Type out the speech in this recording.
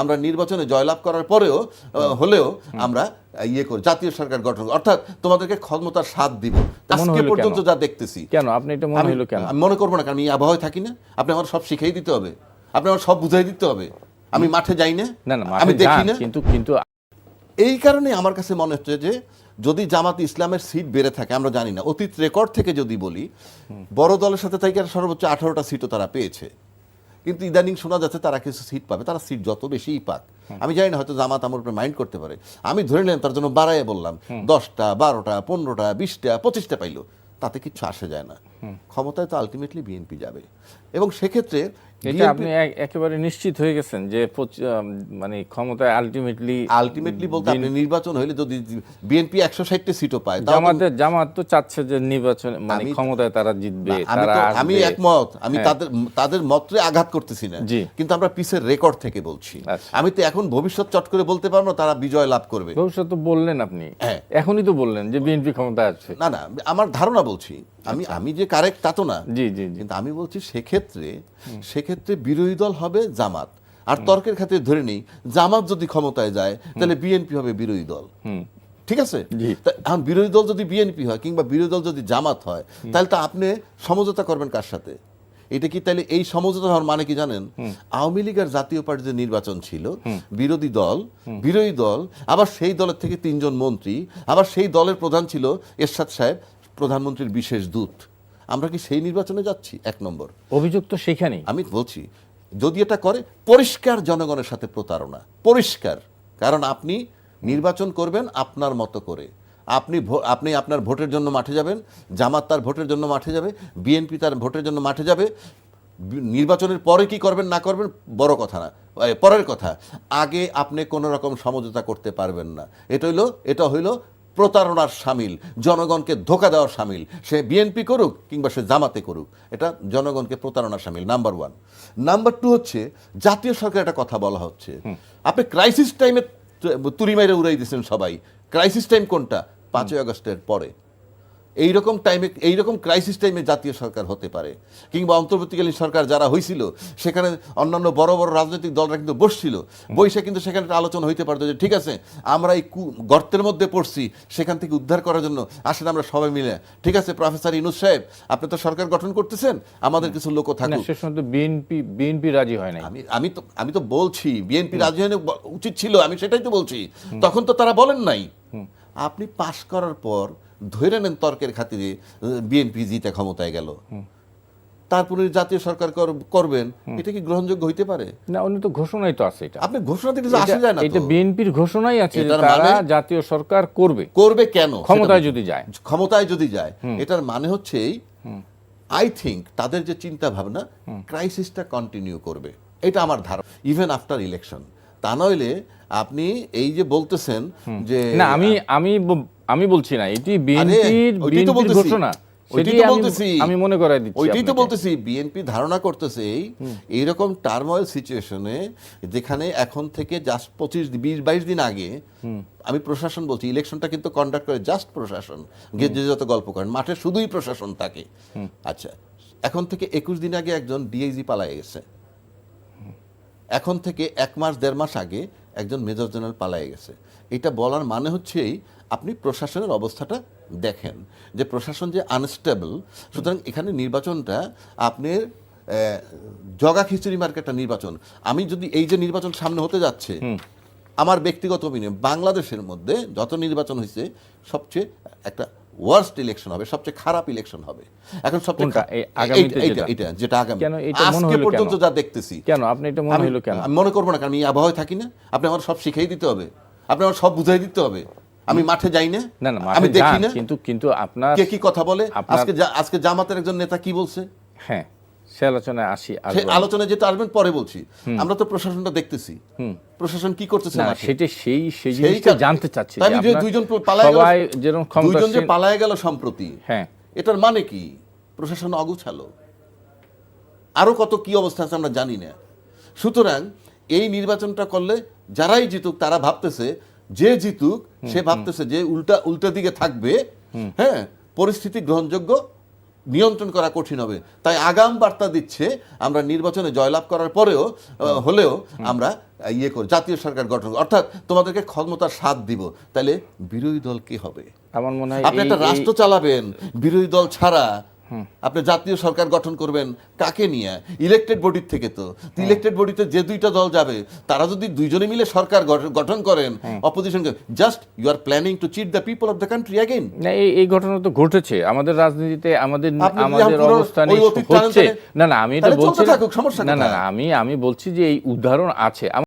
আমরা নির্বাচনে জয়লাভ করার পরেও হলেও আমরা ইয়ে করি জাতীয় সরকার গঠন অর্থাৎ তোমাদেরকে ক্ষমতার স্বাদ দিব। আজকে পর্যন্ত যা দেখতেছি। কেন? আপনি এটা মনে আমি হলো কেন? আমি মনে করব না কারণ আমি আবহাওয়ায় থাকি না। আপনি আমার সব শিখিয়ে দিতে হবে। আপনি আমার সব বুঝাই দিতে হবে। আমি মাঠে যাই না না না আমি দেখি না। কিন্তু কিন্তু এই কারণে আমার কাছে মনে হচ্ছে যে যদি জামাত ইসলামের সিট বেড়ে থাকে আমরা জানি না অতীত রেকর্ড থেকে যদি বলি বড় দলের সাথে তাই সর্বোচ্চ আঠারোটা সিটও তারা পেয়েছে? কিন্তু ইদানিং শোনা যাচ্ছে তারা কিছু সিট পাবে। তারা সিট যত বেশিই পাক। আমি জানি না হয়তো জামাত আমার উপরে মাইন্ড করতে পারে। আমি ধরে নিলাম তার জন্য বাড়াইয়া বললাম দশটা বারোটা পনেরোটা বিশটা পঁচিশটা পাইলো। তাতে কিছু আসে যায় না। ক্ষমতায় তো আলটিমেটলি বিএনপি যাবে। এবং সেক্ষেত্রে এটা আপনি একেবারে নিশ্চিত হয়ে গেছেন যে মানে ক্ষমতায় আলটিমেটলি আলটিমেটলি বলতে আপনি নির্বাচন হইলে যদি বিএনপি একশো ষাটটি সিটও পায় জামাত তো চাচ্ছে যে নির্বাচন মানে ক্ষমতায় তারা জিতবে আমি। একমত। আমি হ্যাঁ। তাদের তাদের মত্রে আঘাত করতেছি না। কিন্তু আমরা পিসের রেকর্ড থেকে বলছি। আচ্ছা। আমি তো এখন ভবিষ্যৎ চট করে বলতে পারব না তারা বিজয় লাভ করবে। ভবিষ্যৎ তো বললেন আপনি। হ্যাঁ। এখনই তো বললেন যে বিএনপি ক্ষমতায় আছে না না আমার ধারণা বলছি। আমি আমি যে কারেক্ট তা তো না। জি জি জি। কিন্তু আমি বলছি সেক্ষেত্রে সেক্ষেত্রে বিরোধী দল হবে জামাত। আর তর্কের খাতে ধরে নেই জামাত যদি ক্ষমতায় যায় তাহলে বিএনপি হবে বিরোধী দল। ঠিক আছে? এখন বিরোধী দল যদি বিএনপি হয় কিংবা বিরোধী দল যদি জামাত হয় তাহলে তো আপনি সমঝোতা করবেন কার সাথে? এটা কি তাহলে এই সমঝোতা হওয়ার মানে কি জানেন? আওয়ামী লীগের জাতীয় পার্টির যে নির্বাচন ছিল বিরোধী দল বিরোধী দল আবার সেই দলের থেকে তিনজন মন্ত্রী আবার সেই দলের প্রধান ছিল এরশাদ সাহেব প্রধানমন্ত্রীর বিশেষ দূত। আমরা কি সেই নির্বাচনে যাচ্ছি? এক নম্বর। অভিযোগ তো সেখানেই আমি বলছি যদি এটা করে পরিষ্কার জনগণের সাথে প্রতারণা। পরিষ্কার। কারণ আপনি নির্বাচন করবেন আপনার মতো করে। আপনি আপনি আপনার ভোটের জন্য মাঠে যাবেন জামাত তার ভোটের জন্য মাঠে যাবে বিএনপি তার ভোটের জন্য মাঠে যাবে। নির্বাচনের পরে কি করবেন না করবেন বড় কথা না। পরের কথা আগে আপনি কোনো রকম সমঝোতা করতে পারবেন না। এটা হইল এটা হইল প্রতারণার সামিল জনগণকে ধোকা দেওয়ার সামিল সে বিএনপি করুক কিংবা সে জামাতে করুক এটা জনগণকে প্রতারণার সামিল নাম্বার ওয়ান নাম্বার টু হচ্ছে জাতীয় সরকার একটা কথা বলা হচ্ছে। আপনি ক্রাইসিস টাইমে তুরি মাইরে উড়াই দিয়েছেন সবাই। ক্রাইসিস টাইম কোনটা? পাঁচই আগস্টের পরে। এইরকম টাইমে এইরকম ক্রাইসিস টাইমে জাতীয় সরকার হতে পারে। কিংবা অন্তর্বর্তীকালীন সরকার যারা হয়েছিল সেখানে অন্যান্য বড় বড় রাজনৈতিক দলরা কিন্তু বসছিল। বসে কিন্তু সেখানে একটা আলোচনা হইতে পারতো যে ঠিক আছে আমরা এই গর্তের মধ্যে পড়ছি সেখান থেকে উদ্ধার করার জন্য আসেন আমরা সবাই মিলে। ঠিক আছে প্রফেসর ইনুস সাহেব আপনি তো সরকার গঠন করতেছেন আমাদের কিছু না থাকুক সময় তো বিএনপি বিএনপি রাজি হয় নাই। আমি আমি তো আমি তো বলছি বিএনপি রাজধানী উচিত ছিল আমি সেটাই তো বলছি। তখন তো তারা বলেন নাই। আপনি পাশ করার পর ধরে নেন তর্কের খাতিরে বিএনপি জিতে ক্ষমতায় গেল। তারপরে জাতীয় সরকার করবেন এটা কি গ্রহণযোগ্য হইতে পারে? না উনি তো ঘোষণাই তো আছে এটা। আপনি ঘোষণা দিতে আসে যায় না এটা বিএনপির ঘোষণাই আছে তারা মানে- জাতীয় সরকার করবে। করবে কেন? ক্ষমতায় যদি যায়। ক্ষমতায় যদি যায়। এটার মানে হচ্ছে আই থিঙ্ক তাদের যে চিন্তা ভাবনা ক্রাইসিসটা কন্টিনিউ করবে। এটা আমার ধারণা। ইভেন আফটার ইলেকশন তা নইলে আপনি এই যে বলতেছেন যে না আমি আমি আমি বলছি না এটি বিএনপির বিএনপির ঘোষণা। ওইটাই তো আমি- বলতেছি। আমি মনে করাই দিচ্ছি ওইটাই তো বলতেছি বিএনপি ধারণা করতেছে এই টার্ময়েল সিচুয়েশনে যেখানে এখন থেকে জাস্ট পঁচিশ বিশ বাইশ দিন আগে আমি প্রশাসন বলছি ইলেকশনটা কিন্তু কন্ডাক্ট করে জাস্ট প্রশাসন যে যত গল্প করেন মাঠে শুধুই প্রশাসন থাকে আচ্ছা এখন থেকে একুশ দিন আগে একজন ডিআইজি পালায়ে গেছে। এখন থেকে এক মাস দেড় মাস আগে একজন মেজর জেনারেল পালায়ে গেছে। এটা বলার মানে হচ্ছেই আপনি প্রশাসনের অবস্থাটা দেখেন যে প্রশাসন যে আনস্টেবল সুতরাং এখানে নির্বাচনটা আপনার জগা খিচুড়ি মার্কেটটা নির্বাচন। আমি যদি এই যে নির্বাচন সামনে হতে যাচ্ছে আমার ব্যক্তিগত অভিনয় বাংলাদেশের মধ্যে যত নির্বাচন হয়েছে সবচেয়ে একটা ওয়ার্স্ট ইলেকশন হবে সবচেয়ে খারাপ ইলেকশন হবে। এখন সবচেয়ে এইটা যেটা? আগামী। এটা আজকে পর্যন্ত যা দেখতেছি। কেন? আপনি এটা মনে আমি হলো কেন? আমি মনে করব না কারণ আমি এই আবহাওয়ায় থাকি না। আপনি আমার সব শিখিয়ে দিতে হবে। আপনি আমার সব বুঝাই দিতে হবে। আমি মাঠে যাই না না না আমি দেখি না। কিন্তু কিন্তু আপনার কে কি কথা বলে? আজকে আজকে জামাতের একজন নেতা কি বলছে? হ্যাঁ। সে আলোচনায় আসি আলোচনায় যেটা আসবেন পরে বলছি। আমরা তো প্রশাসনটা দেখতেছি। প্রশাসন কি করতেছে না সেটা সেই সেই সেই জিনিসটা জানতে চাচ্ছি আমি যে দুইজন পালায় গেল সবাই যেরকম দুইজন যে পালায় গেল সম্প্রতি হ্যাঁ। এটার মানে কি? প্রশাসন অগুছালো। আরও কত কি অবস্থা আছে আমরা জানি না। সুতরাং এই নির্বাচনটা করলে যারাই জিতুক তারা ভাবতেছে যে জিতুক সে ভাবতেছে যে উল্টা উল্টা দিকে থাকবে। হ্যাঁ পরিস্থিতি গ্রহণযোগ্য নিয়ন্ত্রণ করা কঠিন হবে। তাই আগাম বার্তা দিচ্ছে আমরা নির্বাচনে জয়লাভ করার পরেও হলেও আমরা ইয়ে করি জাতীয় সরকার গঠন অর্থাৎ তোমাদেরকে ক্ষমতার স্বাদ দিব। তাহলে বিরোধী দল কি হবে? আমার মনে হয় আপনি একটা রাষ্ট্র চালাবেন বিরোধী দল ছাড়া আপনি জাতীয় সরকার গঠন করবেন কাকে নিয়ে? ইলেকটেড বডির থেকে তো। ইলেকটেড বডিতে যে দুইটা দল যাবে তারা যদি দুইজনে মিলে সরকার গঠন- করেন opposition just you are planning to cheat the people of the country again না এই ঘটনা তো ঘটেছে। আমাদের রাজনীতিতে আমাদের আমাদের অবস্থানে হচ্ছে। না না আমি এটা বলছি না-? না, আমি আমি বলছি যে এই উদাহরণ আছে।